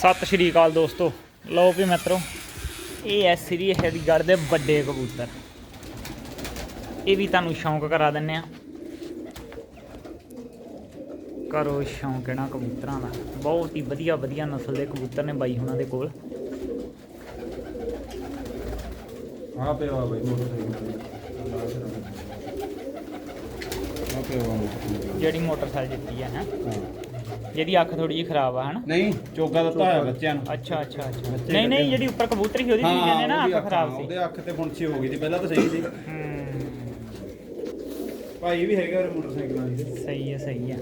ਸਤਿ ਸ਼੍ਰੀ ਅਕਾਲ ਦੋਸਤੋ। ਲਓ ਵੀ ਮਿੱਤਰੋ ਇਹ ਐ ਸ੍ਰੀ ਹਰੀਗੜ੍ਹ ਦੇ ਵੱਡੇ ਕਬੂਤਰ। ਇਹ ਵੀ ਤੁਹਾਨੂੰ ਸ਼ੌਂਕ ਕਰਾ ਦਿੰਨੇ ਆ ਕਰੋ ਸ਼ੌਂਕ ਇਹਨਾਂ ਕਬੂਤਰਾਂ ਦਾ। ਬਹੁਤ ਹੀ ਵਧੀਆ ਵਧੀਆ ਨਸਲ ਦੇ ਕਬੂਤਰ ਨੇ ਬਾਈ ਹੁਣਾਂ ਦੇ ਕੋਲ। ਆ ਪਿਆ ਬਈ ਮੋਟਰਸਾਈਕਲ ਆ ਜਿਹੜੀ ਮੋਟਰਸਾਈਕਲ ਦਿੱਤੀ ਹੈ। ਹੈ। ਜਿਹਦੀ ਅੱਖ ਥੋੜੀ ਜਿਹੀ ਖਰਾਬ ਆ ਹਨ? ਨਹੀਂ ਚੋਗਾ ਦਿੱਤਾ ਹੋਇਆ ਬੱਚਿਆਂ ਨੂੰ। ਅੱਛਾ ਅੱਛਾ ਅੱਛਾ। ਬੱਚੇ ਨਹੀਂ ਨਹੀਂ ਜਿਹੜੀ ਉੱਪਰ ਕਬੂਤਰੀ ਸੀ ਉਹਦੀ ਸੀ ਕਹਿੰਦੇ ਨਾ ਅੱਖ ਖਰਾਬ ਸੀ। ਉਹਦੇ ਅੱਖ ਤੇ ਫੁੰਸੀ ਹੋ ਗਈ ਸੀ ਪਹਿਲਾਂ ਤਾਂ ਸਹੀ ਸੀ। ਹੂੰ। ਭਾਈ ਵੀ ਹੈਗਾ ਮੋਟਰਸਾਈਕਲਾਂ ਦੀ। ਸਹੀ ਹੈ ਸਹੀ ਹੈ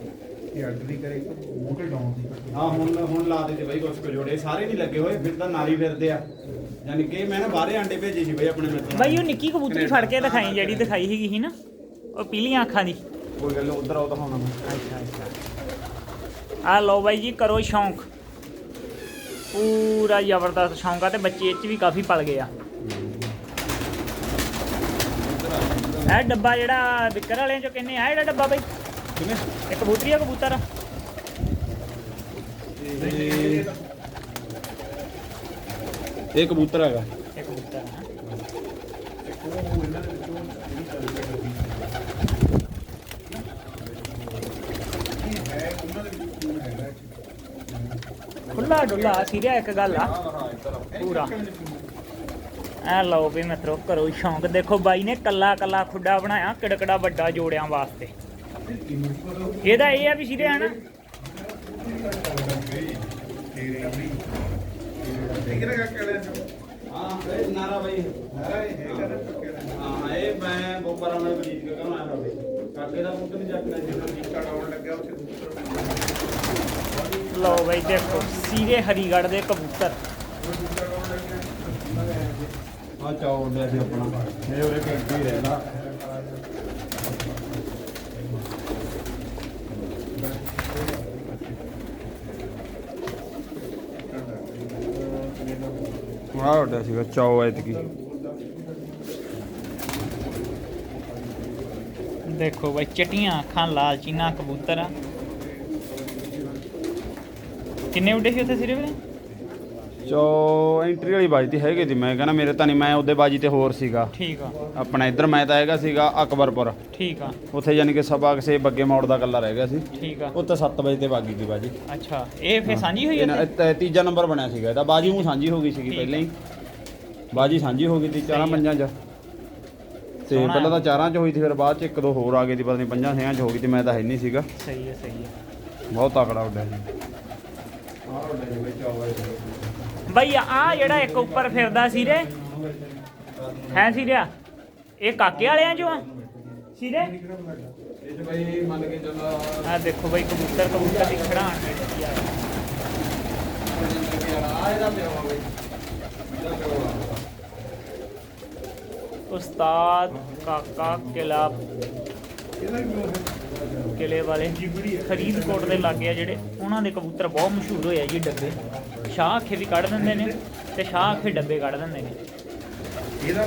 ਇਹ ਅੱਡ ਦੀ ਕਰੇ ਮੋਟਰ ਡਾਊਨ ਦੀ ਹਾਂ ਹੁਣ ਹੁਣ ਲਾ ਦੇ ਬਾਈ ਕੁਛ ਕੁ ਜੋੜੇ। ਸਾਰੇ ਨਹੀਂ ਲੱਗੇ ਹੋਏ ਫਿਰ ਤਾਂ ਨਾਰੀ ਫਿਰਦੇ ਆ। ਯਾਨੀ ਕਿ ਮੈਂ ਨਾ ਬਾਹਰੇ ਆਂਡੇ ਭੇਜੇ ਸੀ ਬਾਈ ਆਪਣੇ ਮਿੱਤਰਾਂ ਬਾਈ ਉਹ ਨਿੱਕੀ ਕਬੂਤਰੀ ਫੜ ਕੇ ਦਿਖਾਈ ਜਿਹੜੀ ਦਿਖਾਈ ਸੀਗੀ ਸੀ ਨਾ ਉਹ ਪੀਲੀਆਂ ਅੱਖਾਂ ਦੀ। ਕੋਈ ਗੱਲ ਉਧਰ ਆਉ ਦਿਖਾਉਣਾ ਮੈਂ। ਅੱਛਾ ਅੱਛਾ। ਆ ਲਓ ਬਾਈ ਜੀ ਕਰੋ ਸ਼ੌਂਕ। ਪੂਰਾ ਜ਼ਬਰਦਸਤ ਸ਼ੌਂਕ ਆ ਤੇ ਬੱਚੇ ਇਹ ਚ ਵੀ ਕਾਫੀ ਪਲ ਗਏ ਆ। ਇਹ ਡੱਬਾ ਜਿਹੜਾ ਵਿਕਰ ਵਾਲਿਆਂ ਚੋਂ ਕਹਿੰਦੇ ਆ? ਜਿਹੜਾ ਡੱਬਾ ਬਾਈ? ਕਿਵੇਂ ਇਹ ਕਬੂਤਰੀ ਆ ਕਬੂਤਰ? ਆ ਇਹ ਇਹ ਕਬੂਤਰ ਹੈਗਾ ਇਹ ਕਬੂਤਰ ਆ ਖੁੱਲਾ ਡੁੱਲਾ ਸੀਰਿਆ ਇੱਕ ਗੱਲ ਆ। ਪੂਰਾ। ਐ ਲਓ ਵੀ ਮਿੱਤਰੋ ਕਰੋ ਸ਼ੌਂਕ। ਦੇਖੋ ਬਾਈ ਨੇ ਕੱਲਾ ਕੱਲਾ ਖੁੱਡਾ ਬਣਾਇਆ, ਕਿੜਕੜਾ ਵੱਡਾ ਜੋੜਿਆਂ ਵਾਸਤੇ। ਇਹਦਾ ਇਹ ਆ ਵੀ ਸੀਰੇ ਹਨਾ ਹਾਂ ਇਹ ਨਾਰਾ ਬਾਈ ਹਾਂ, ਇਹ ਮੈਂ ਬੋਪਰਾਂ ਨਾਲ ਬਜੀਤ ਕੇ ਘਰੋਂ ਬਾਈ ਕਾਕੇ ਦਾ ਪੁੱਤ ਨਹੀਂ ਚੱਕਣਾ ਸੀ ਚੜਾਉਣ ਲੱਗਿਆ, ਉੱਥੇ ਲਓ ਬਾਈ ਦੇਖੋ ਸੀਰੇ ਹਰੀਗੜ੍ਹ ਦੇ ਕਬੂਤਰ। ਆ ਚਾਉ ਸੀ ਆਪਣਾ। ਇਹ ਆ ਉੱਡਿਆ ਸੀਗਾ ਚਾਉ ਐਤਕੀ। ਦੇਖੋ ਬਾਈ ਚਟੀਆਂ ਅੱਖਾਂ ਲਾਲ ਚੀਨਾ ਕਬੂਤਰ ਆ। ਕਿੰਨੇ ਉੱਡੇ ਸੀ ਉੱਥੇ ਸਿਰੇ ਵੀਰੇ ਚੋ ਐਂਟਰੀ ਵਾਲੀ ਬਾਜੀ ਤੇ ਹੈਗੇ ਸੀ ਮੈਂ ਕਹਿੰਦਾ ਮੇਰੇ ਤਾਂ ਨਹੀਂ ਮੈਂ ਉਹਦੇ ਬਾਜੀ ਤੇ ਹੋਰ ਸੀਗਾ। ਠੀਕ ਆ। ਆਪਣਾ ਇੱਧਰ ਮੈਂ ਤਾਂ ਹੈਗਾ ਸੀਗਾ ਅਕਬਰਪੁਰ। ਠੀਕ ਆ। ਉੱਥੇ ਯਾਨੀ ਕਿ ਸਭਾ ਕਿਸੇ ਬੱਗੇ ਮੋੜ ਦਾ ਕੱਲਾ ਰਹਿ ਗਿਆ ਸੀ। ਠੀਕ ਆ। ਉੱਥੇ 7 ਵਜੇ ਤੇ ਬਾਗੀ ਦੀ ਬਾਜੀ। ਅੱਛਾ ਇਹ ਫੇਰ ਸਾਂਝੀ ਹੋਈ ਇਹਨਾਂ- ਇਹ ਤੀਜਾ ਨੰਬਰ ਬਣਿਆ ਸੀਗਾ ਇਹਦਾ ਬਾਜੀ ਨੂੰ ਸਾਂਝੀ ਹੋ ਗਈ ਸੀਗੀ ਪਹਿਲਾਂ ਹੀ। ਬਾਜੀ ਸਾਂਝੀ ਹੋ ਗਈ ਸੀ ਚਾਰਾਂ। ਪੰਜਾਂ 'ਚ। ਤੇ ਪਹਿਲਾਂ। ਤਾਂ ਚਾਰਾਂ 'ਚ ਹੋਈ ਸੀ ਫਿਰ ਬਾਅਦ 'ਚ ਇੱਕ ਦੋ ਹੋਰ ਆ ਗਏ ਸੀ ਪਤਾ ਨਹੀਂ ਪੰਜਾਂ ਛਿਆਂ 'ਚ ਹੋ ਗਈ ਤੇ ਮੈਂ ਤਾਂ ਹੈ ਨਹੀਂ ਸੀਗਾ। ਸਹੀ ਹੈ ਸਹੀ ਹੈ ਬਹੁਤ ਤਕੜਾ ਉੱਡਿਆ ਸੀ। ਬਈ ਚਾਵਾ ਬਾਈ ਆ ਜਿਹੜਾ ਇੱਕ ਉੱਪਰ ਫਿਰਦਾ ਸੀਰੇ। ਹੈ ਸੀਰਿਆ? ਇਹ ਕਾਕੇ ਵਾਲਿਆਂ ਚੋਂ ਆ? ਸੀਰੇ? ਇਹ 'ਚ ਬਈ ਮੰਨ ਕੇ ਚੱਲੋ ਆ ਦੇਖੋ ਬਾਈ ਕਬੂਤਰ ਕਬੂਤਰ ਦੀ ਖੜਾਣ ਜਿਹੜੀ ਆ। ਆ ਇਹਦਾ ਪਿਆ ਕਿਲਾ ਕਿਲੇ ਵਾਲੇ ਫਰੀਦਕੋਟ ਦੇ ਲਾਗੇ ਆ ਜਿਹੜੇ, ਉਹਨਾਂ ਦੇ ਕਬੂਤਰ ਬਹੁਤ ਮਸ਼ਹੂਰ ਹੋਏ ਆ ਜੀ ਡੱਬੇ। ਸ਼ਾਹ ਅੱਖੇ ਵੀ ਕੱਢ ਦਿੰਦੇ ਨੇ ਤੇ ਸ਼ਾਹ ਅੱਖੇ ਡੱਬੇ ਕੱਢ ਦਿੰਦੇ ਨੇ।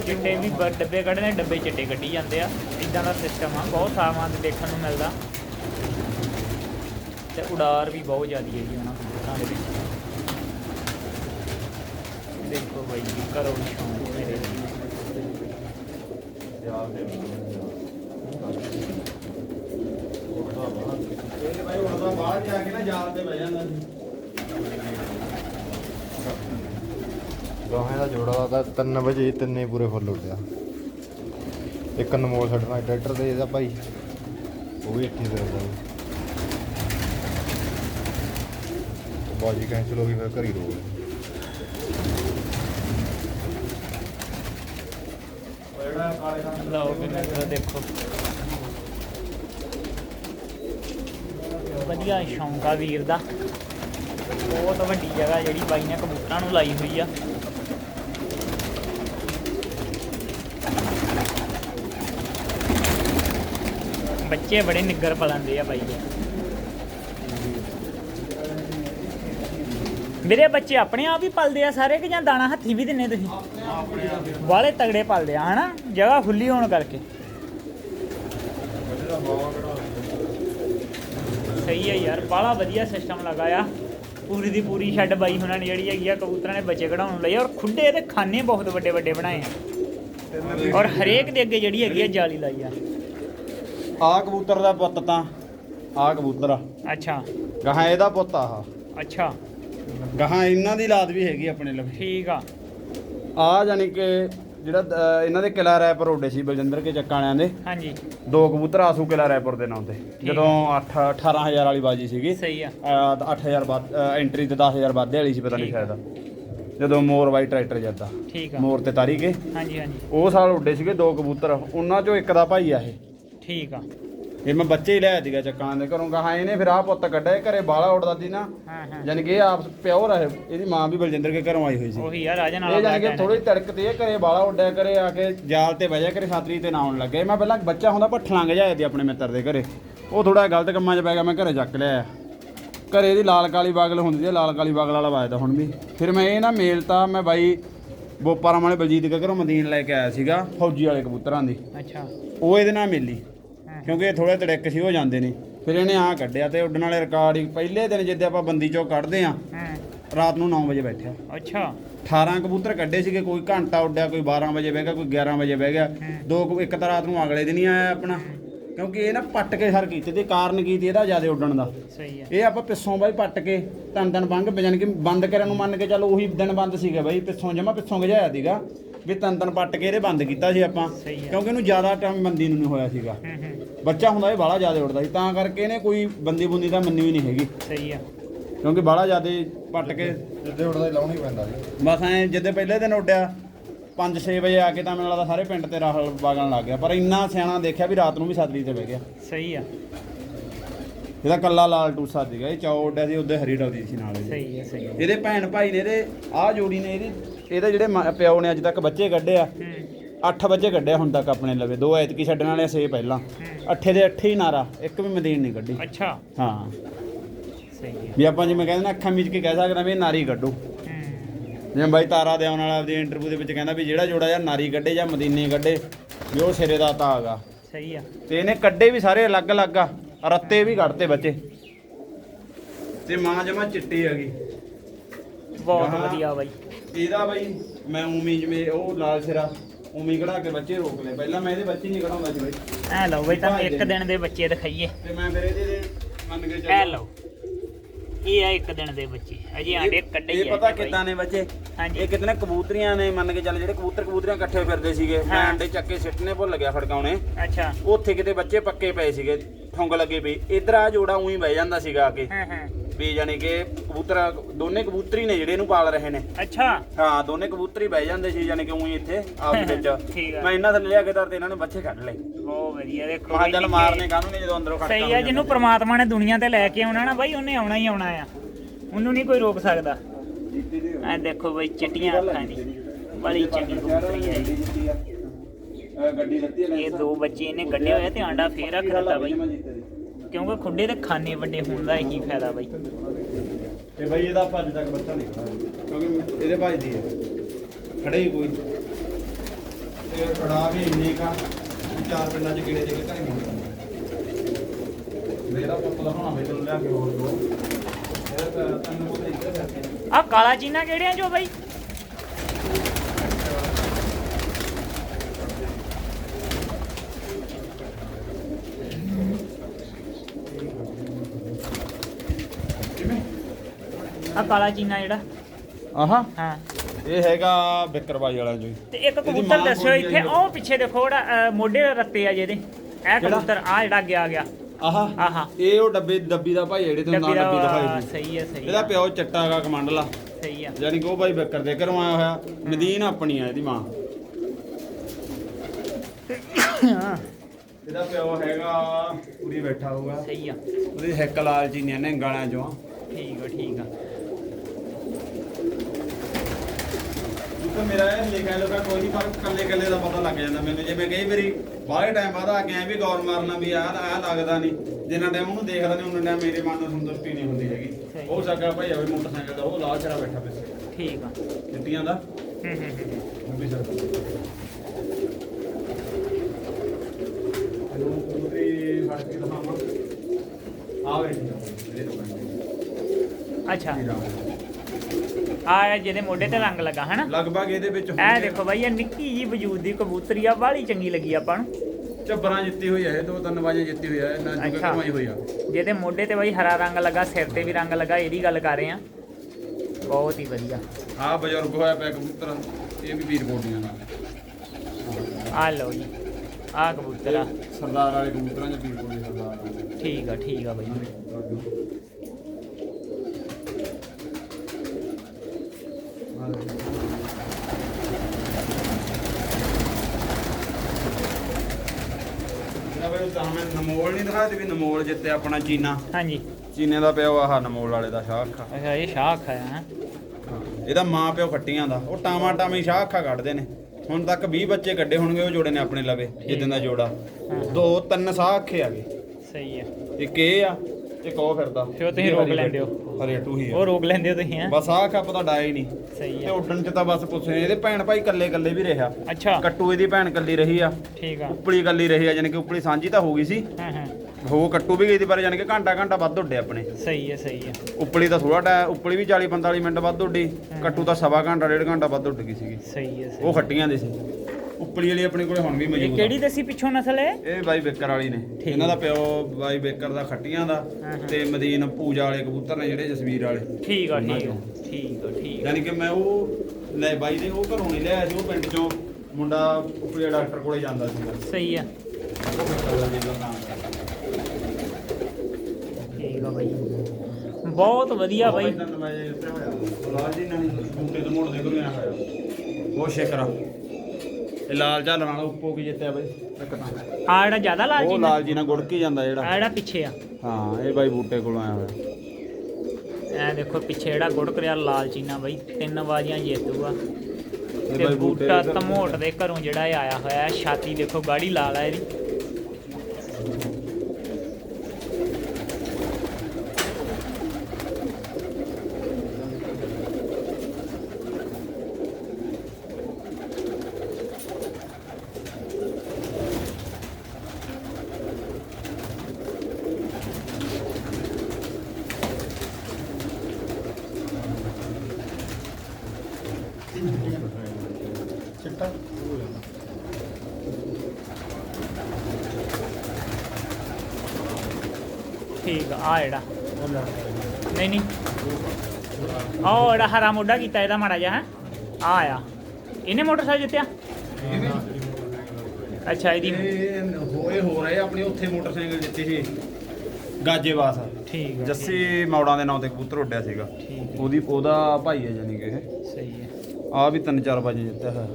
ਚਿੱਟੇ ਵੀ ਬ- ਡੱਬੇ ਕੱਢਦੇ ਡੱਬੇ ਚਿੱਟੇ ਕੱਢੀ ਜਾਂਦੇ ਆ। ਇਦਾਂ ਦਾ ਸਿਸਟਮ ਆ, ਬਹੁਤ ਥਾਵਾਂ ਤੇ ਦੇਖਣ ਨੂੰ ਮਿਲਦਾ। ਤੇ ਉਡਾਰ ਵੀ ਬਹੁਤ ਜ਼ਿਆਦੀ ਹੈ ਜੀ ਉਹਨਾਂ ਕਬੂਤਰਾਂ ਦੇ ਵਿੱਚ। ਦੇਖੋ ਬਾਈ ਜੀ ਕਰੋ ਸ਼ੌਂਕ ਮੇਰੇ ਇਹ ਭਾਈ ਹੁਣ ਤਾਂ ਬਾਹਰ ਜਾ ਕੇ ਨਾ ਜਾਲ ਤੇ ਬਹਿ ਜਾਂਦਾ ਸੀ ਦਾ ਜੋੜਾ ਦਾ 3 ਵਜੇ ਤਿੰਨੇ ਪੂਰੇ ਫੁੱਲ ਉੱਡਿਆ ਇੱਕ ਅਨਮੋਲ ਛੱਡਣਾ ਟਰੈਕਟਰ ਦੇ ਇਹਦਾ ਭਾਈ। ਉਹ ਵੀ ਇੱਥੇ ਫਿਰਦਾ ਸੀ। ਬਾਜੀ ਕੈਂਸਲ ਹੋ ਗਈ ਫਿਰ ਘਰੀ ਰੋ ਜਿਹੜਾ ਕਾਲੇ ਰੰਗ ਲਓ ਵੀ ਦੇਖੋ। ਵਧੀਆ ਸ਼ੌਂਕ ਆ ਵੀਰ ਦਾ। ਬਹੁਤ ਵੱਡੀ ਜਗ੍ਹਾ ਜਿਹੜੀ ਬਾਈ ਨੇ ਕਬੂਤਰਾਂ ਨੂੰ ਲਾਈ ਹੋਈ ਆ। ਬੱਚੇ ਬੜੇ ਨਿੱਗਰ ਪਲਾਂਦੇ ਆ ਬਾਈ ਮੇਰੇ ਬੱਚੇ ਆਪਣੇ ਆਪ ਹੀ ਪਲਦੇ ਆ ਸਾਰੇ ਕਿ ਜਾਂ ਦਾਣਾ ਹੱਥੀ ਵੀ ਦਿੰਨੇ ਤੁਸੀਂ? ਵਾਲੇ ਤਗੜੇ ਪਲਦੇ ਆ ਹਨਾ? ਜਗ੍ਹਾ ਖੁੱਲੀ ਹੋਣ ਕਰਕੇ। ਸਹੀ ਹੈ ਯਾਰ ਬਾਲਾ ਵਧੀਆ ਸਿਸਟਮ ਲਗਾਇਆ। ਪੂਰੀ ਦੀ ਪੂਰੀ ਛੱਡ ਬਾਈ ਹੁਣਾਂ ਨੇ ਜਿਹੜੀ ਹੈਗੀ ਆ ਕਬੂਤਰਾਂ ਨੇ ਬੱਚੇ ਕਢਾਉਣ ਲਈ ਔਰ ਖੁੱਡੇ ਤੇ ਖਾਨੇ ਬਹੁਤ ਵੱਡੇ ਵੱਡੇ ਬਣਾਏ ਆ। ਔਰ ਹਰੇਕ ਦੇ ਅੱਗੇ ਜਿਹੜੀ ਹੈਗੀ ਆ ਜਾਲੀ ਲਾਈ ਆ। ਆ ਕਬੂਤਰ ਦਾ ਪੁੱਤ ਤਾਂ ਆ ਕਬੂਤਰ ਆ। ਅੱਛਾ। ਗਾਹਾਂ ਇਹਦਾ ਪੁੱਤ ਆ ਅੱਛਾ। ਗਾਹਾਂ ਇਹਨਾਂ ਦੀ ਲਾਦ ਵੀ ਹੈਗੀ ਆਪਣੇ ਲਈ ਠੀਕ ਆ। ਆ ਜਾਨੀ ਕਿ ਜਿਹੜਾ ਅ, ਇਹਨਾਂ ਦੇ ਕਿਲਾ ਰਾਏਪੁਰ ਉੱਡੇ ਸੀ ਬਲਜਿੰਦਰ ਕੇ ਚੱਕਾਂ ਵਾਲਿਆਂ ਦੇ। ਹਾਂਜੀ। ਦੋ ਕਬੂਤਰ ਆਸੂ ਕਿਲਾ ਰਾਏਪੁਰ ਦੇ ਨਾਮ ਤੇ। ਜਦੋਂ 8 18000 ਵਾਲੀ ਬਾਜੀ ਸੀਗੀ ਸਹੀ ਆ। ਅ, ਤਾਂ 8000 ਬਾਅਦ ਐਂਟਰੀ ਤੇ 10000 ਵਾਧੇ ਵਾਲੀ ਸੀ ਪਤਾ ਨਹੀਂ। ਸ਼ਾਇਦ। ਜਦੋਂ ਮੋਰ ਵਾਈ ਟਰੈਕਟਰ ਜਾਂਦਾ ਠੀਕ ਆ। ਮੋਰ ਤੇ ਤਾਰੀ ਕੇ ਹਾਂਜੀ ਹਾਂਜੀ। ਉਹ ਸਾਲ ਉੱਡੇ ਸੀਗੇ ਦੋ ਕਬੂਤਰ। ਉਹਨਾਂ ਚੋਂ ਇੱਕ ਦਾ ਭਾਈ ਆ ਇਹ। ਠੀਕ ਆ। ਇਹ ਮੈਂ ਬੱਚੇ ਹੀ ਲਿਆਇਆ ਸੀਗਾ ਚੱਕਾਂ ਦੇ ਘਰੋਂ ਗਾਹਾਂ ਇਹਨੇ ਫਿਰ ਆਹ ਪੁੱਤ ਕੱਢਿਆ ਇਹ ਘਰੇ ਬਾਲਾ ਉੱਡਦਾ ਸੀ ਨਾ। ਹਾਂ ਹਾਂ। ਯਾਨੀ ਕਿ ਇਹ ਆਪ ਪਿਓਰ ਹੈ ਇਹਦੀ ਮਾਂ ਵੀ ਬਲਜਿੰਦਰ ਕੇ ਘਰੋਂ ਆਈ ਹੋਈ ਸੀ। ਉਹੀ ਆ ਰਾਜਨ ਇਹ ਵਾਲਾ ਜਾਣੀ ਕਿ ਥੋੜੀ ਤੜਕ ਤੇ ਇਹ ਘਰੇ ਬਾਲਾ ਉੱਡਿਆ ਕਰੇ ਆ ਕੇ ਜਾਲ ਤੇ ਵਜਿਆ ਕਰੇ ਸਾਤਰੀ ਤੇ ਨਾ ਆਉਣ ਲੱਗੇ। ਮੈਂ ਪਹਿਲਾਂ ਬੱਚਾ ਹੁੰਦਾ ਭੱਠਲਾਂ ਗਜਾਇਆ ਦੀ ਆਪਣੇ ਮਿੱਤਰ ਦੇ ਘਰੇ। ਉਹ ਥੋੜਾ ਗਲਤ ਕੰਮਾਂ 'ਚ ਪੈ ਗਿਆ ਮੈਂ ਘਰੇ ਚੱਕ ਲਿਆ। ਘਰੇ ਇਹਦੀ ਲਾਲ ਕਾਲੀ ਬਾਗਲ ਹੁੰਦੀ ਸੀ ਲਾਲ ਕਾਲੀ ਬਾਗਲ ਵਾਲਾ ਵੱਜਦਾ ਹੁਣ ਵੀ। ਫਿਰ ਮੈਂ ਇਹ ਨਾ ਮੇਲਤਾ ਮੈਂ ਬਾਈ ਬੋਪਾਰਾਂ ਵਾਲੇ ਬਲਜੀਤ ਕੇ ਘਰੋਂ ਮਦੀਨ ਲੈ ਕੇ ਆਇਆ ਸੀਗਾ ਫੌਜੀ ਵਾਲੇ ਕਬੂਤਰਾਂ ਦੀ। ਅੱਛਾ। ਉਹ ਇਹਦੇ ਨਾਲ ਮਿਲੀ। ਕਿਉਂਕਿ ਇਹ ਥੋੜੇ ਤੜਕ ਸੀ ਹੋ ਜਾਂਦੇ ਨੇ। ਫਿਰ ਇਹਨੇ ਆ ਕੱਢਿਆ ਤੇ ਉੱਡਣ ਵਾਲੇ ਰਿਕਾਰਡ ਹੀ ਪਹਿਲੇ ਦਿਨ ਜਿੱਦੇ ਆਪਾਂ ਬੰਦੀ ਚੋਂ ਕੱਢਦੇ ਆ ਹਾਂ। ਰਾਤ ਨੂੰ 9 ਵਜੇ ਬੈਠਿਆ। ਅੱਛਾ। 18 ਕਬੂਤਰ ਕੱਢੇ ਸੀਗੇ ਕੋਈ ਘੰਟਾ ਉੱਡਿਆ ਕੋਈ 12 ਵਜੇ ਬਹਿ ਗਿਆ ਕੋਈ 11 ਵਜੇ ਬਹਿ ਗਿਆ। ਹੂੰ। ਦੋ ਕੁ- ਇੱਕ ਤਾਂ ਰਾਤ ਨੂੰ ਅਗਲੇ ਦਿਨ ਹੀ ਆਇਆ ਆਪਣਾ। ਕਿਉਂਕਿ ਇਹ ਨਾ ਪੱਟ ਕੇ ਸਰ ਕੀਤੇ ਤੇ ਕਾਰਨ ਕੀ ਤੇ ਇਹਦਾ ਜ਼ਿਆਦਾ ਉੱਡਣ ਦਾ। ਸਹੀ ਆ। ਇਹ ਆਪਾਂ ਪਿੱਛੋਂ ਬਾਈ ਪੱਟ ਕੇ ਤਨ ਤਨ ਬੰਗ ਜਾਣੀ ਕਿ ਬੰਦ ਕਰਨ ਨੂੰ ਮੰਨ ਕੇ ਚੱਲ ਉਹੀ ਦਿਨ ਬੰਦ ਸੀਗਾ ਬਾਈ ਪਿੱਛੋਂ ਜਮਾ ਪਿੱਛੋਂ ਗਜਾਇਆ ਸੀਗਾ ਵੀ ਤਨ ਤਨ ਪੱਟ ਕੇ ਇਹਦੇ ਬੰਦ ਕੀਤਾ ਸੀ ਆਪਾਂ। ਸਹੀ ਹੈ। ਕਿਉਂਕਿ ਇਹਨੂੰ ਜ਼ਿਆਦਾ ਟਾਈਮ ਬੰਦੀ ਨੂੰ ਨਹੀਂ ਹੋਇਆ ਸੀਗਾ। ਹੂੰ ਹੂੰ। ਬੱਚਾ ਹੁੰਦਾ ਇਹ ਬਾਹਲਾ ਜ਼ਿਆਦਾ ਉੱਡਦਾ ਸੀ। ਤਾਂ ਕਰਕੇ ਇਹਨੇ ਕੋਈ ਬੰਦੀ ਬੁੰਦੀ ਤਾਂ ਮੰਨੀ ਵੀ ਨਹੀਂ ਹੈਗੀ। ਸਹੀ ਆ। ਕਿਉਂਕਿ ਬਾਹਲਾ ਜ਼ਿਆਦਾ ਪੱਟ ਕੇ ਜਿੱਦੇ ਉੱਡਦਾ ਹੀ ਲਾਉਣਾ ਹੀ ਪੈਂਦਾ ਜੀ। ਬਸ ਐ ਜਿੱਦੇ ਪਹਿਲੇ ਦਿਨ ਉੱਡਿਆ 5-6 ਵਜੇ ਆ ਕੇ ਤਾਂ ਮੈਨੂੰ ਲੱਗਦਾ ਸਾਰੇ ਪਿੰਡ ਤੇ ਰਾਹਲ ਬਾਗਣ ਲੱਗ ਗਿਆ। ਪਰ ਇੰਨਾ ਸਿਆਣਾ ਦੇਖਿਆ ਵੀ ਰਾਤ ਨੂੰ ਵੀ ਸਤਰੀ ਤੇ ਬਹਿ ਗਿਆ। ਸਹੀ ਆ। ਇਹਦਾ ਕੱਲਾ ਲਾਲ ਟੂਸਾ ਸੀਗਾ ਇਹ ਚੌ ਉੱਡਿਆ ਸੀ ਉਹਦੇ ਹਰੀ ਡੌਦੀ ਸੀ ਨਾਲ ਇਹਦੇ। ਸਹੀ ਆ ਸਹੀ ਆ। ਇਹਦੇ ਭੈਣ ਭਾਈ ਨੇ ਇਹਦੇ ਆਹ ਜੋੜੀ ਨੇ ਇਹਦੀ ਇਹਦੇ ਜਿਹੜੇ ਮਾਂ- ਪਿਓ ਨੇ ਅੱਜ ਤੱਕ ਬੱਚੇ ਕੱਢੇ ਆ। ਹੂੰ। 8 ਬੱਚੇ ਕੱਢੇ ਹੁਣ ਤੱਕ ਆਪਣੇ ਲਵੇ। ਦੋ ਐਤਕੀ ਛੱਡਣ ਵਾਲੇ ਸੇ ਪਹਿਲਾਂ। ਅੱਠੇ ਦੇ ਅੱਠੇ ਹੀ ਨਾਰਾ ਇੱਕ ਵੀ ਮਦੀਨ ਨਹੀਂ ਕੱਢੀ। ਅੱਛਾ। ਹਾਂ। ਸਹੀ ਆ ਵੀ ਆਪਾਂ ਜਿਵੇਂ ਕਹਿੰਦੇ ਨਾ ਅੱਖਾਂ ਮੀਚ ਕੇ ਕਹਿ ਸਕਦੇ ਵੀ ਇਹ ਨਾਰੀ ਕੱਢੋ। ਜਿਵੇਂ ਬਾਈ ਤਾਰਾ ਦੇ ਆਉਣ ਵਾਲਾ ਆਪਦੀ ਇੰਟਰਵਿਊ ਦੇ ਵਿੱਚ ਕਹਿੰਦਾ ਵੀ ਜਿਹੜਾ ਜੋੜਾ ਯਾਰ ਨਾਰੀ ਕੱਢੇ ਜਾਂ ਮਦੀਨੇ ਕੱਢੇ ਵੀ ਉਹ ਸਿਰੇ ਦਾ ਤਾਗ ਆ। ਸਹੀ ਆ। ਤੇ ਇਹਨੇ ਕੱਢੇ ਵੀ ਸਾਰੇ ਅਲੱਗ-ਅਲੱਗ ਆ ਰੱਤੇ ਵੀ ਕੱਢਤੇ ਬੱਚੇ। ਤੇ ਮਾਂ ਜਮਾ ਚਿੱਟੀ ਹੈਗੀ। ਬਹੁਤ ਹਾਂ। ਵਧੀਆ ਬਾਈ। ਇਹਦਾ ਬਾਈ ਮੈਂ ਉਮੀ ਜਿਵੇਂ ਉਹ ਲਾਲ ਸਿਰਾ। ਉਮੀ ਕਢਾ ਕੇ ਬੱਚੇ ਰੋਕ ਲਏ। ਪਹਿਲਾਂ ਮੈਂ ਇਹਦੇ ਬੱਚੇ ਨਹੀਂ ਕਢਾਉਂਦਾ ਸੀ ਬਾਈ। ਐ ਲਓ ਬਾਈ ਤੁਹਾਨੂੰ ਇੱਕ ਦਿਨ ਦੇ ਬੱਚੇ ਦਿਖਾਈਏ। ਤੇ ਮੈਂ ਫਿਰ ਇਹਦੇ ਮੰਨ ਕੇ ਐ ਚੱਲ ਲਓ ਇਹ ਆ ਇੱਕ ਦਿਨ ਦੇ ਬੱਚੇ। ਅਜੇ ਆਂਡੇ ਕੱਢੇ ਹੀ ਇਹ ਪਤਾ ਬਾਈ। ਕਿੱਦਾਂ ਨੇ ਬੱਚੇ? ਹਾਂਜੀ। ਇਹ ਕਿਤਨੇ ਕਬੂਤਰੀਆਂ ਨੇ ਮੰਨ ਕੇ ਚੱਲ ਜਿਹੜੇ ਕਬੂਤਰ ਕਬੂਤਰੀਆਂ ਇਕੱਠੇ ਫਿਰਦੇ ਸੀਗੇ ਮੈਂ ਹਾਂ। ਅੰਡੇ ਚੱਕੇ ਸਿੱਟਨੇ ਭੁੱਲ ਗਿਆ ਫੜਕਾਉਣੇ। ਅੱਛਾ। ਉੱਥੇ ਕਿਤੇ ਬੱਚੇ ਪੱਕੇ ਪਏ ਸੀਗੇ ਠੁੰਗ ਲੱਗੇ ਪਈ ਇਧਰ ਆ ਜੋੜਾ ਉਹੀ ਬਹਿ ਜਾਂਦਾ ਸੀਗਾ ਆ ਕੇ। ਹਾਂ ਹਾਂ। ਵੀ ਜਾਨੀ ਕਿ ਕਬੂਤਰ ਦੋਨੇ ਕਬੂਤਰੀ ਨੇ ਜਿਹੜੇ ਇਹਨੂੰ ਪਾਲ ਰਹੇ ਨੇ। ਅੱਛਾ। ਹਾਂ ਦੋਨੇ ਕਬੂਤਰੀ ਬਹਿ ਜਾਂਦੇ ਸੀ ਜਾਨੀ ਕਿ ਉਹੀ ਇੱਥੇ ਆਪਸ ਵਿੱਚ। ਠੀਕ ਆ। ਮੈਂ ਇਹਨਾਂ ਥੱਲੇ ਲਿਆ ਕੇ ਧਰ ਤੇ ਇਹਨਾਂ ਨੇ ਬੱਚੇ ਕੱਢ ਲਏ। ਬਹੁਤ ਵਧੀਆ ਦੇਖੋ ਚੱਲ ਮਾਰਨੇ ਕਾਹਨੂੰ ਨਹੀਂ ਜਦੋਂ ਅੰਦਰੋਂ ਖੜਕਾ ਸਹੀ ਹੋ ਆ। ਜਿਹਨੂੰ ਪ੍ਰਮਾਤਮਾ ਨੇ ਦੁਨੀਆ ਤੇ ਲੈ ਕੇ ਆਉਣਾ ਨਾ ਬਾਈ ਉਹਨੇ ਆਉਣਾ ਹੀ ਆਉਣਾ ਆ। ਉਹਨੂੰ ਨਹੀਂ ਕੋਈ ਰੋਕ ਸਕਦਾ। ਐ ਦੇਖੋ ਬਾਈ ਚਿੱਟੀਆਂ ਅੱਖਾਂ ਦੀ ਬੜੀ ਚੰਗੀ ਕਬੂਤਰੀ ਹੈ ਇਹ। ਅਹ ਗੱਡੀ ਲੱਤੀ ਹੈ ਇਹ ਦੋ ਬੱਚੇ ਇਹਨੇ ਕੱਢੇ ਹੋਏ ਆ ਤੇ ਆਂਡਾ ਫੇਰ ਰੱਖ ਦਿੱਤਾ ਬਾਈ। ਕਿਉਂਕਿ ਖੁੱਡੇ ਤੇ ਖਾਨੇ ਵੱਡੇ ਹੋਣ ਦਾ ਇਹੀ ਫਾਇਦਾ ਬਾਈ। ਤੇ ਬਾਈ ਇਹਦਾ ਆਪਾਂ ਅੱਜ ਤੱਕ ਬੱਚਾ ਨਹੀਂ ਕਿਉਂਕਿ ਇਹਦੇ ਭਾਈ ਦੀ ਹੈ। ਖੜੇ ਹੀ ਕੋਈ। ਤੇ ਖੜਾ ਵੀ ਇੰਨੇ ਕਾ ਚਾਰ ਪਿੰਡਾਂ ਚ ਕਿਹੜੇ ਜਗ੍ਹਾ ਘਰੇ ਨਹੀਂ ਮੇਰਾ ਪੁੱਤ ਦਾ ਹੋਣਾ ਬਈ ਤੈਨੂੰ ਲਿਆ ਕੇ ਹੋਰ ਦੋ। ਇਹਦਾ ਤਾਂ ਤੈਨੂੰ ਇੱਧਰ ਕਰਕੇ ਆ ਕਾਲਾ ਚੀਨਾ ਕਿਹੜਿਆਂ ਚੋਂ ਬਾਈ? ਆ ਕਾਲਾ ਚੀਨਾ ਜਿਹੜਾ। ਆਹਾ। ਹਾਂ। ਇਹ ਹੈਗਾ ਬਿਕਰਬਾਈ ਵਾਲਾ ਜੀ। ਤੇ ਇੱਕ ਕਬੂਤਰ ਦੱਸਿਓ ਇੱਥੇ। ਉਹ ਪਿੱਛੇ ਦੇਖੋ ਜਿਹੜਾ ਮੋਢੇ ਦੇ ਰੱਤੇ ਆ ਜਿਹਦੇ। ਇਹ? ਕਬੂਤਰ ਆ ਜਿਹੜਾ ਗਿਆ ਗਿਆ। ਆਹਾ। ਆਹਾ। ਇਹ ਉਹ ਡੱਬੇ ਡੱਬੀ ਦਾ ਭਾਈ ਜਿਹੜੇ ਤੁਹਾਨੂੰ ਨਾਲ ਡੱਬੀ ਦਾ ਦਿਖਾਈ ਸੀ ਸਹੀ ਹੈ ਸਹੀ ਇਹਦਾ ਪਿਓ ਚੱਟਾ ਹੈਗਾ ਕਮੰਡਲਾ। ਸਹੀ ਆ। ਯਾਨੀ ਕਿ ਉਹ ਭਾਈ ਬਿਕਰ ਦੇ ਘਰੋਂ ਆਇਆ ਹੋਇਆ। ਮਦੀਨ ਆਪਣੀ ਆ ਇਹਦੀ ਮਾਂ। ਇਹਦਾ ਪਿਓ ਹੈਗਾ ਪੂਰੀ ਬੈਠਾ ਹੋਊਗਾ। ਸਹੀ ਆ। ਉਹਦੀ ਹਿੱਕ ਲਾਲ ਜੀ ਨੇ ਗਾਲਾਂ ਚੋਂ। ਠੀਕ ਆ ਠੀਕ ਆ। ਜਿੱਥੇ ਮੇਰਾ ਇਹ ਲਿਖਿਆ ਲੋਕਾਂ ਕੋਈ ਨਹੀਂ ਪਰ ਕੱਲੇ ਕੱਲੇ ਦਾ ਪਤਾ ਲੱਗ ਜਾਂਦਾ ਮੈਨੂੰ। ਜਿਵੇਂ ਕਈ ਵਾਰੀ ਬਾਹਲੇ ਟਾਈਮ ਬਾਅਦ ਆ ਕੇ ਐ ਵੀ ਗੌਰ ਮਾਰਨਾ ਵੀ ਆਹ ਆਹ ਲੱਗਦਾ ਨਹੀਂ ਜਿੰਨਾ ਟਾਈਮ ਉਹਨੂੰ ਦੇਖਦਾ ਨਹੀਂ ਉਹਨਾਂ ਟਾਈਮ ਮੇਰੇ ਮਨ ਨੂੰ ਸੰਤੁਸ਼ਟੀ ਨਹੀਂ ਹੁੰਦੀ ਹੈਗੀ। ਉਹ ਸਕਾ ਭਾਈ ਹੋਵੇ ਮੋਟਰਸਾਈਕਲ ਦਾ ਉਹ ਲਾਲ ਚੜਾ ਬੈਠਾ ਪਿੱਛੇ ਠੀਕ ਆ। ਚਿੱਟੀਆਂ ਦਾ। ਹੂੰ ਹੂੰ ਹੂੰ। ਤੋਂ ਅੱਛਾ। ਆ ਜਿਹਦੇ ਮੋਢੇ ਤੇ ਰੰਗ ਲੱਗਾ ਹਨਾ? ਲਗਭਗ ਇਹਦੇ ਵਿੱਚ ਇਹ ਦੇਖੋ ਬਾਈ ਇਹ ਨਿੱਕੀ ਜੀ ਵਜੂਦ ਦੀ ਕਬੂਤਰੀ ਆ ਬਾਹਲੀ ਚੰਗੀ ਲੱਗੀ ਆਪਾਂ ਨੂੰ। ਚੱਬਰਾਂ ਜਿੱਤੀ ਹੋਈ ਹੈ ਦੋ ਤਿੰਨ ਬਾਜੀਆਂ ਜਿੱਤੀ ਹੋਈ ਹੈ ਇਹਨਾਂ ਜੁਗਾ। ਕਮਾਈ ਹੋਈ ਆ। ਜਿਹਦੇ ਮੋਢੇ ਤੇ ਬਾਈ ਹਰਾ ਰੰਗ ਲੱਗਾ ਸਿਰ ਤੇ ਵੀ ਰੰਗ ਲੱਗਾ ਇਹਦੀ ਗੱਲ ਕਰ ਰਹੇ ਆ। ਬਹੁਤ ਹੀ ਵਧੀਆ। ਆ ਬਜ਼ੁਰਗ ਹੋਇਆ ਪਿਆ ਕਬੂਤਰ ਇਹ ਵੀ ਵੀਰ ਕੋਟੀਆਂ ਦਾ ਆ ਲਓ ਜੀ ਆ ਕਬੂਤਰ ਆ। ਸਰਦਾਰ ਵਾਲੇ ਕਬੂਤਰਾਂ ਚ ਵੀਰ ਕੋਟੀ ਸਰਦਾਰ ਠੀਕ ਆ ਠੀਕ ਆ ਬਾਈ। ਇਹਨਾਂ ਵੇ ਤਾਂ ਮੈਂ ਨਮੋਲ ਨਹੀਂ ਦਿਖਾਇਆ ਤੇ ਵੀ ਨਮੋਲ ਜਿੱਤੇ ਆਪਣਾ ਚੀਨਾ ਹਾਂਜੀ। ਚੀਨੇ ਦਾ ਪਿਓ ਆਹ ਨਮੋਲ ਵਾਲੇ ਦਾ ਸ਼ਾਹ ਅੱਖਾ। ਅੱਛਾ ਇਹ ਸ਼ਾਖ ਹੈ? ਹੈਂ? ਇਹਦਾ ਮਾਂ ਪਿਓ ਖੱਟੀਆਂ ਦਾ। ਉਹ ਟਾਮਾ ਟਾਮੀ ਸ਼ਾਹ ਅੱਖਾ ਕੱਢਦੇ ਨੇ। ਹੁਣ ਤੱਕ 20 ਬੱਚੇ ਕੱਢੇ ਹੋਣਗੇ ਉਹ ਜੋੜੇ ਨੇ ਆਪਣੇ ਲਵੇ ਜਿੱਦਾਂ ਦਾ ਜੋੜਾ। ਦੋ ਤਿੰਨ ਸਾਹ ਅੱਖੇ ਆ ਗਏ। ਸਹੀ ਹੈ ਇੱਕ ਇਹ ਆ ਇੱਕ ਉਹ ਫਿਰਦਾ। ਫਿਰ ਤੁਸੀਂ ਰੋਕ ਲੈਂਦੇ ਹੋ। ਹਰੇ ਟੂ ਹੀ ਆ। ਉਹ ਰੋਕ ਲੈਂਦੇ ਹੋ ਤੁਸੀਂ ਹੈ? ਬਸ ਆਹ ਖੱਪ ਤਾਂ ਡਾਇਆ ਹੀ ਨਹੀਂ। ਸਹੀ ਤੇ ਉੱਡਣ ਚ ਤਾਂ ਬਸ ਪੁੱਛੇ ਇਹਦੇ ਭੈਣ ਭਾਈ ਕੱਲੇ ਕੱਲੇ ਵੀ ਰਿਹਾ। ਅੱਛਾ। ਕੱਟੂ ਇਹਦੀ ਭੈਣ ਕੱਲੀ ਰਹੀ ਆ। ਠੀਕ ਆ। ਉੱਪਲੀ ਕੱਲੀ ਰਹੀ ਆ ਜਾਨੀ ਕਿ ਉੱਪਲੀ ਸਾਂਝੀ ਤਾਂ ਹੋ ਗਈ ਸੀ। ਹਾਂ ਹਾਂ। ਹੋ ਕੱਟੂ ਵੀ ਗਈ ਦੀ ਪਰ ਜਾਨੀ ਕਿ ਘੰਟਾ ਘੰਟਾ ਵੱਧ ਉੱਡੇ ਆਪਣੇ। ਸਹੀ ਹੈ ਸਹੀ ਹੈ ਉੱਪਲੀ ਤਾਂ ਥੋੜਾ ਟਾਈਮ ਉੱਪਲੀ ਵੀ 40 45 ਮਿੰਟ ਵੱਧ ਉੱਡੀ। ਕੱਟੂ ਤਾਂ ਸਵਾ ਘੰਟਾ ਡੇਢ ਘੰਟਾ ਵੱਧ ਉੱਡ ਗਈ ਸੀਗੀ। ਸਹੀ ਹੈ ਸਹੀ ਉਹ ਖੱਟੀਆਂ ਦੇ ਸੀ। ਉੱਪਲੀ ਵਾਲੀ ਆਪਣੇ ਕੋਲੇ ਹੁਣ ਵੀ ਇਹ ਮੌਜੂਦ ਕਿਹੜੀ ਆ ਦੱਸੀ ਪਿੱਛੋਂ ਨਸਲ ਹੈ ਇਹ ਬਾਈ ਬੇਕਰ ਵਾਲੀ ਨੇ। ਠੀਕ। ਇਹਨਾਂ ਦਾ ਪਿਓ ਬਾਈ ਬੇਕਰ ਦਾ ਖੱਟੀਆਂ ਦਾ ਹਾਂ, ਹਾਂ। ਤੇ ਮਦੀਨ ਪੂਜਾ ਵਾਲੇ ਕਬੂਤਰ ਨੇ ਜਿਹੜੇ ਜਸਵੀਰ ਵਾਲੇ। ਠੀਕ ਆ ਠੀਕ ਆ। ਠੀਕ ਆ ਠੀਕ ਆ। ਯਾਨੀ ਕਿ ਮੈਂ ਉਹ ਲੈ ਬਾਈ ਦੇ ਉਹ ਘਰੋਂ ਨਹੀਂ ਲਿਆਇਆ ਸੀ ਉਹ ਪਿੰਡ ਚੋਂ ਮੁੰਡਾ ਉੱਪਲੀ ਡਾਕਟਰ ਕੋਲੇ ਜਾਂਦਾ ਸੀਗਾ ਸਹੀ ਆ। ਉਹ ਬੇਕਰ ਦਾ ਜਿਹੜਾ ਨਾਮ ਠੀਕ ਆ ਬਾਈ। ਬਹੁਤ ਵਧੀਆ ਬਾਈ। ਲਾਲ ਜੀ ਨਾਲ ਬੂਟੇ ਤੋਂ ਮੋੜ ਦੇ ਕੋਲ ਆਇਆ ਹੋਇਆ। ਉਹ ਸ਼ੇਕਰਾ ਇਹ ਲਾਲ ਝਾਲਣ ਵਾਲਾ ਉੱਪੋ ਕੀ ਜਿੱਤਿਆ ਬਾਈ। ਇੱਕ ਤਾਂ ਆ ਜਿਹੜਾ ਜ਼ਿਆਦਾ ਲਾਲ ਉਹ ਜੀ ਲਾਲ ਜੀ ਨਾਲ ਗੁੜਕੀ ਜਾਂਦਾ ਆ ਜਿਹੜਾ ਜਿਹੜਾ ਪਿੱਛੇ ਆ। ਹਾਂ ਇਹ ਬਾਈ ਬੂਟੇ ਕੋਲੋਂ ਆਇਆ ਹੋਇਆ। ਐ ਦੇਖੋ ਪਿੱਛੇ ਜਿਹੜਾ ਗੁੜ ਕਰਿਆ ਲਾਲ ਚੀਨਾ ਬਾਈ ਤਿੰਨ ਬਾਜ਼ੀਆਂ ਜੇਤੂਗਾ। ਇਹ ਤੇ ਬਾਈ ਬੂਟੇ ਬੂਟਾ ਦੇ ਘਰੋਂ- ਧਮੋਟ ਦੇ ਘਰੋਂ ਜਿਹੜਾ ਇਹ ਆਇਆ ਹੋਇਆ ਹੈ ਛਾਤੀ ਦੇਖੋ ਗਾੜੀ ਲਾਲ ਆ ਇਹਦੀ। ਠੀਕ ਆ ਆਹ ਜਿਹੜਾ। ਨਹੀਂ ਨਹੀਂ। ਉਹ ਜਿਹੜਾ ਹਰਾ ਮੋਢਾ ਕੀਤਾ ਇਹਦਾ ਮਾੜਾ ਜਿਹਾ ਹੈ। ਆ। ਆਇਆ ਇਹਨੇ ਮੋਟਰਸਾਈਕਲ ਜਿੱਤਿਆ? ਅੱਛਾ ਇਹਦੀ ਇਹ ਹੋਏ ਹੋ ਰਹੇ ਆਪਣੇ ਉੱਥੇ ਮੋਟਰਸਾਈਕਲ ਜਿੱਤੇ ਸੀ। ਗਾਜੇਵਾਸ। ਠੀਕ ਆ ਜੱਸੀ ਮੌੜਾਂ ਦੇ ਨਾਂ ਤੇ ਕਬੂਤਰ ਉੱਡਿਆ ਸੀਗਾ। ਉਹਦੀ ਉਹਦਾ ਭਾਈ ਹੈ ਜਾਨੀ ਕਿ ਇਹ। ਸਹੀ ਹੈ ਆ ਵੀ ਤਿੰਨ ਚਾਰ ਵਜੇ ਜਿੱਤਿਆ ਹੋਇਆ।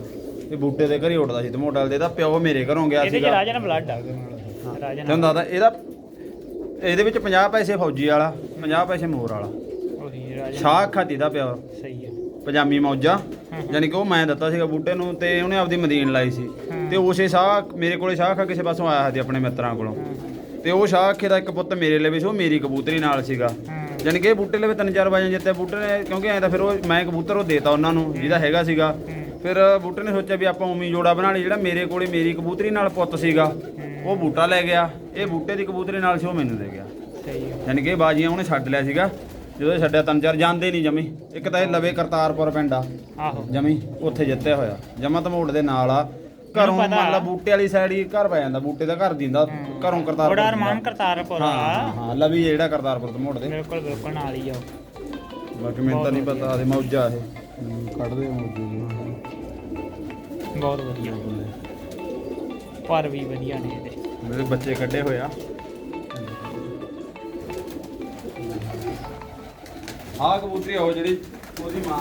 ਇਹ ਬੂਟੇ ਦੇ ਘਰੇ ਉੱਡਦਾ ਸੀ ਤੇ ਮੋਟਲ ਦੇ ਇਹਦਾ ਪਿਓ ਮੇਰੇ ਘਰੋਂ ਗਿਆ ਇਹਦੇ ਚ ਸੀਗਾ। ਰਾਜਨ ਬਲੱਡ ਆ ਰਾਜਨ ਤੁਹਾਨੂੰ ਦੱਸਦਾ ਇਹਦਾ ਇਹਦੇ ਵਿੱਚ 50 ਪੈਸੇ ਫੌਜੀ ਵਾਲਾ 50 ਪੈਸੇ ਮੋਰ ਵਾਲਾ। ਉਹੀ ਰਾਜਨ ਸ਼ਾਹ ਖਾਤੀ ਦਾ ਪਿਓ। ਸਹੀ ਹੈ। ਪਜਾਮੀ ਮੌਜਾ। ਯਾਨੀ ਕਿ ਉਹ ਮੈਂ ਦਿੱਤਾ ਸੀਗਾ ਬੂਟੇ ਨੂੰ ਤੇ ਉਹਨੇ ਆਪਦੀ ਮਦੀਨ ਲਾਈ ਸੀ। ਤੇ ਉਸੇ ਸ਼ਾਹ ਮੇਰੇ ਕੋਲੇ ਸ਼ਾਹ ਖਾ ਕਿਸੇ ਪਾਸੋਂ ਆਇਆ ਸੀ ਆਪਣੇ ਮਿੱਤਰਾਂ ਕੋਲੋਂ। ਤੇ ਉਹ ਸ਼ਾਹ ਅੱਖੇ ਦਾ ਇੱਕ ਪੁੱਤ ਮੇਰੇ ਲਈ ਵੀ ਸੀ ਉਹ ਮੇਰੀ ਕਬੂਤਰੀ ਨਾਲ ਸੀਗਾ। ਯਾਨੀ ਕਿ ਇਹ ਬੂਟੇ ਲਈ ਵੀ ਤਿੰਨ ਚਾਰ ਵਜੇ ਜਿੱਤੇ ਬੂਟੇ ਨੇ ਕਿਉਂਕਿ ਐਂ ਤਾਂ ਫਿਰ ਉਹ ਮੈਂ ਕਬੂਤਰ ਉਹ ਦੇਤਾ ਉਹਨਾਂ ਨੂੰ ਜਿਹਦਾ ਹੈਗਾ ਸੀਗਾ। ਫਿਰ ਬੂਟੇ ਨੇ ਸੋਚਿਆ ਵੀ ਆਪਾਂ ਉਮੀ ਜੋੜਾ ਬਣਾ ਲਈ ਜਿਹੜਾ ਮੇਰੇ ਕੋਲੇ ਮੇਰੀ ਕਬੂਤਰੀ ਨਾਲ ਪੁੱਤ ਸੀਗਾ ਉਹ ਬੂਟਾ ਲੈ ਗਿਆ। ਇਹ ਬੂਟੇ ਦੀ ਕਬੂਤਰੀ ਨਾਲ ਸੀ ਉਹ ਮੈਨੂੰ ਦੇ ਗਿਆ। ਸਹੀ ਹੈ। ਯਾਨੀ ਕਿ ਇਹ ਬਾਜੀਆਂ ਉਹਨੇ ਛੱਡ ਲਿਆ ਸੀਗਾ ਜਦੋਂ ਇਹ ਛੱਡਿਆ ਤਿੰਨ ਚਾਰ ਜਾਂਦੇ ਨਹੀਂ ਜਮੀ। ਇੱਕ ਤਾਂ ਇਹ ਲਵੇ ਕਰਤਾਰਪੁਰ ਪਿੰਡ ਆ। ਆਹੋ। ਜਮੀ ਉੱਥੇ ਜਿੱਤਿਆ ਹੋਇਆ। ਜਮਾ ਧਮੋੜ ਦੇ ਨਾਲ ਆ। ਘਰੋਂ ਪਤਾ। ਮੰਨ ਲਾ ਬੂਟੇ ਵਾਲੀ ਸਾਈਡ ਹੀ ਘਰ ਪੈ ਜਾਂਦਾ ਬੂਟੇ ਦਾ ਘਰ ਦਿੰਦਾ ਘਰੋਂ ਕਰਤਾਰਪੁਰ ਬੜਾ। ਅਰਮਾਨ ਕਰਤਾਰਪੁਰ ਹਾਂ ਆ। ਹਾਂ, ਹਾਂ ਲਵੀ ਜਿਹੜਾ ਕਰਤਾਰਪੁਰ ਧਮੋੜ ਦੇ। ਬਿਲਕੁਲ ਬਿਲਕੁਲ ਨਾਲ ਹੀ ਆਓ ਬਾਕੀ ਮੈਨੂੰ ਤਾਂ ਨਹੀਂ ਪਤਾ ਆਦੇ ਮੌਜਾ ਇਹ। ਕੱਢਦੇ ਮੌਜੂ। ਜੀ ਬਹੁਤ ਵਧੀਆ। ਪਰ ਵੀ ਵਧੀਆ ਨੇ ਇਹਦੇ। ਮੇਰੇ ਬੱਚੇ ਕੱਢੇ ਹੋਇਆ ਆਹ ਕਬੂਤਰੀ ਉਹ ਜਿਹੜੀ ਉਹਦੀ ਮਾਂ।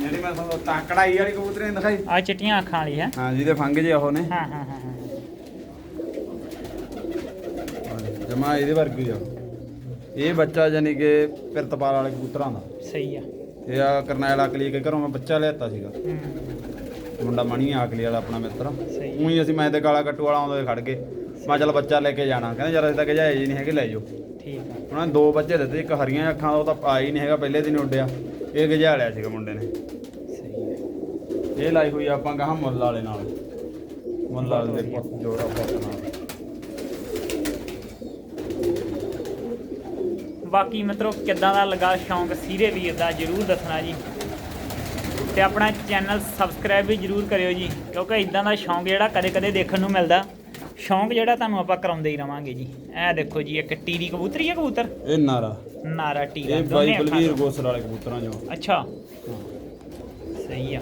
ਜਿਹੜੀ ਮੈਂ ਤੁਹਾਨੂੰ ਤਾਂ ਕਢਾਈ ਵਾਲੀ ਕਬੂਤਰੀ ਨਹੀਂ ਦਿਖਾਈ। ਆ ਚਿੱਟੀਆਂ ਅੱਖਾਂ ਵਾਲੀ ਹੈ। ਹਾਂ ਜਿਹਦੇ ਫੰਗ ਜੇ ਉਹ ਨੇ। ਹਾਂ ਹਾਂ ਹਾਂ ਜਮਾ ਇਹਦੇ ਵਰਗੀ ਆ। ਇਹ ਬੱਚਾ ਯਾਨੀ ਕਿ ਪਿਰਤਪਾਲ ਵਾਲੇ ਕਬੂਤਰਾਂ ਦਾ। ਸਹੀ ਆ। ਇਹ ਆ ਕਰਨੈਲ ਅਕਲੀ ਕੇ ਘਰੋਂ ਮੈਂ ਬੱਚਾ ਲਿਆਤਾ ਸੀਗਾ। ਹੂੰ। ਮੁੰਡਾ ਮਣੀ ਆਕਲੀ ਵਾਲਾ ਆਪਣਾ ਮਿੱਤਰ। ਉਹੀ ਅਸੀਂ ਮੈਂ ਤੇ ਕਾਲਾ ਕੱਟੂ ਵਾਲਾ ਆਉਂਦਾ ਖੜ ਗਏ ਮੈਂ ਚੱਲ ਬੱਚਾ ਲੈ ਕੇ ਜਾਣਾ। ਕਹਿੰਦੇ ਯਾਰ ਅਸੀਂ ਤਾਂ ਗਜਾਏ ਜੀ ਨਹੀਂ ਹੈਗੇ ਲੈ ਜਾਓ। ਠੀਕ ਆ। ਉਹਨਾਂ ਨੇ ਦੋ ਬੱਚੇ ਦਿੱਤੇ ਇੱਕ ਹਰੀਆਂ ਅੱਖਾਂ ਦਾ ਉਹ ਤਾਂ ਹੀ ਨਹੀਂ ਹੈਗਾ ਪਹਿਲੇ ਦਿਨ ਉੱਡਿਆ। ਇਹ ਗਜਾ ਲਿਆ ਸੀਗਾ ਮੁੰਡੇ ਨੇ। ਸਹੀ ਹੈ ਇਹ ਲਾਈ ਹੋਈ ਆ ਆਪਾਂ ਗਾਹਾਂ ਮੁੱਲ ਵਾਲੇ ਨਾਲ। ਮੁੱਲ ਵਾਲੇ ਦੇ ਪੁੱਤ ਜੋੜਾ ਪੁੱਤ ਨਾਲ। ਬਾਕੀ ਮਿੱਤਰੋ ਕਿੱਦਾਂ ਦਾ ਲੱਗਾ ਸ਼ੌਂਕ ਸੀਰੇ ਵੀਰ ਦਾ ਜਰੂਰ ਦੱਸਣਾ ਜੀ। ਤੇ ਆਪਣਾ ਚੈਨਲ ਸਬਸਕ੍ਰਾਈਬ ਵੀ ਜਰੂਰ ਕਰਿਓ ਜੀ ਕਿਉਂਕਿ ਇਦਾਂ ਦਾ ਸ਼ੌਂਕ ਜਿਹੜਾ ਕਦੇ-ਕਦੇ ਦੇਖਣ ਨੂੰ ਮਿਲਦਾ। ਸ਼ੌਂਕ ਜਿਹੜਾ ਤੁਹਾਨੂੰ ਆਪਾਂ ਕਰਾਉਂਦੇ ਹੀ ਰਵਾਂਗੇ ਜੀ। ਇਹ ਦੇਖੋ ਜੀ ਇੱਕ ਟੀਰੀ ਕਬੂਤਰੀ ਹੈ ਕਬੂਤਰ? ਇਹ ਨਾਰਾ। ਨਾਰਾ ਟੀਰਾ ਇਹ ਬਾਈ ਬਲਵੀਰ। ਗੋਸਲ ਵਾਲੇ ਕਬੂਤਰਾਂ ਚੋਂ। ਅੱਛਾ। ਸਹੀ ਆ।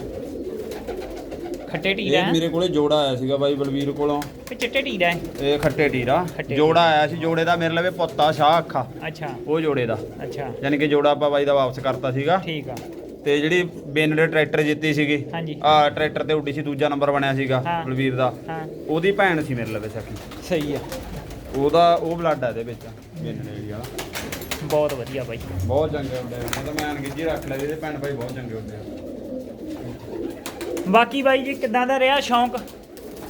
ਖੱਟੇ ਟੀਰਾ ਇਹ ਮੇਰੇ ਕੋਲੇ ਜੋੜਾ ਆਇਆ ਸੀਗਾ ਬਾਈ ਬਲਵੀਰ ਕੋਲੋਂ। ਤੇ ਚਿੱਟੇ ਟੀਰਾ ਹੈ? ਇਹ ਖੱਟੇ ਟੀਰਾ। ਜੋੜਾ ਆਇਆ ਸੀ ਜੋੜੇ ਦਾ ਮੇਰੇ ਲਵੇ ਪੁੱਤਾ ਸ਼ਾਹ ਅੱਖਾ। ਅੱਛਾ। ਉਹ ਜੋੜੇ ਦਾ। ਅੱਛਾ। ਯਾਨੀ ਕਿ ਜੋੜਾ ਆਪਾਂ ਬਾਈ ਦਾ ਵਾਪਸ ਕਰਤਾ ਸੀਗਾ। ਠੀਕ ਆ। ਤੇ ਜਿਹੜੀ ਬੇਨ ਦੇ ਟਰੈਕਟਰ ਜਿੱਤੀ ਸੀਗੀ ਹਾਂਜੀ। ਆ ਟਰੈਕਟਰ ਤੇ ਉੱਡੀ ਸੀ ਦੂਜਾ ਨੰਬਰ ਬਣਿਆ ਸੀਗਾ ਹਾਂ। ਬਲਵੀਰ ਦਾ। ਹਾਂ। ਉਹਦੀ ਭੈਣ ਸੀ ਮੇਰੇ ਲਵੇ ਸਕੀ। ਸਹੀ ਆ। ਉਹਦਾ ਉਹ ਬਲੱਡ ਆ ਇਹਦੇ ਵਿੱਚ ਬੇਨ ਦੇ ਵਾਲਾ। ਬਹੁਤ ਵਧੀਆ ਬਾਈ। ਬਹੁਤ ਚੰਗੇ ਹੁੰਦੇ ਆ। ਮਤਲਬ ਮੈਂ ਅਣਗਿੱਜੀ ਰੱਖ ਲਿਆ ਇਹਦੇ ਭੈਣ ਭਾਈ ਬਹੁਤ ਚੰਗੇ ਹੁੰਦੇ ਆ। ਬਾਕੀ ਬਾਈ ਜੀ ਕਿੱਦਾਂ ਦਾ ਰਿਹਾ ਸ਼ੌਂਕ?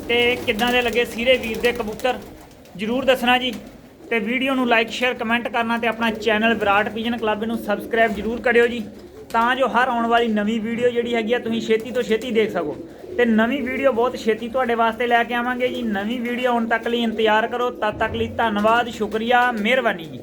ਤੇ ਕਿੱਦਾਂ ਦੇ ਲੱਗੇ ਸੀਰੇ ਵੀਰ ਦੇ ਕਬੂਤਰ? ਜਰੂਰ ਦੱਸਣਾ ਜੀ। ਤੇ ਵੀਡੀਓ ਨੂੰ ਲਾਈਕ ਸ਼ੇਅਰ ਕਮੈਂਟ ਕਰਨਾ ਤੇ ਆਪਣਾ ਚੈਨਲ ਵਿਰਾਟ ਪੀਜਨ ਕਲੱਬ ਨੂੰ ਸਬਸਕ੍ਰਾਈਬ ਜਰੂਰ ਕਰਿਓ ਜੀ। ਤਾਂ ਜੋ ਹਰ ਆਉਣ ਵਾਲੀ ਨਵੀਂ ਵੀਡੀਓ ਜਿਹੜੀ ਹੈਗੀ ਆ ਤੁਸੀਂ ਛੇਤੀ ਤੋਂ ਛੇਤੀ ਦੇਖ ਸਕੋ। ਤੇ ਨਵੀਂ ਵੀਡੀਓ ਬਹੁਤ ਛੇਤੀ ਤੁਹਾਡੇ ਵਾਸਤੇ ਲੈ ਕੇ ਆਵਾਂਗੇ ਜੀ। ਨਵੀਂ ਵੀਡੀਓ ਆਉਣ ਤੱਕ ਲਈ ਇੰਤਜ਼ਾਰ ਕਰੋ। ਤਦ ਤੱਕ ਲਈ ਧੰਨਵਾਦ, ਸ਼ੁਕਰੀਆ, ਮਿਹਰਬਾਨੀ ਜੀ।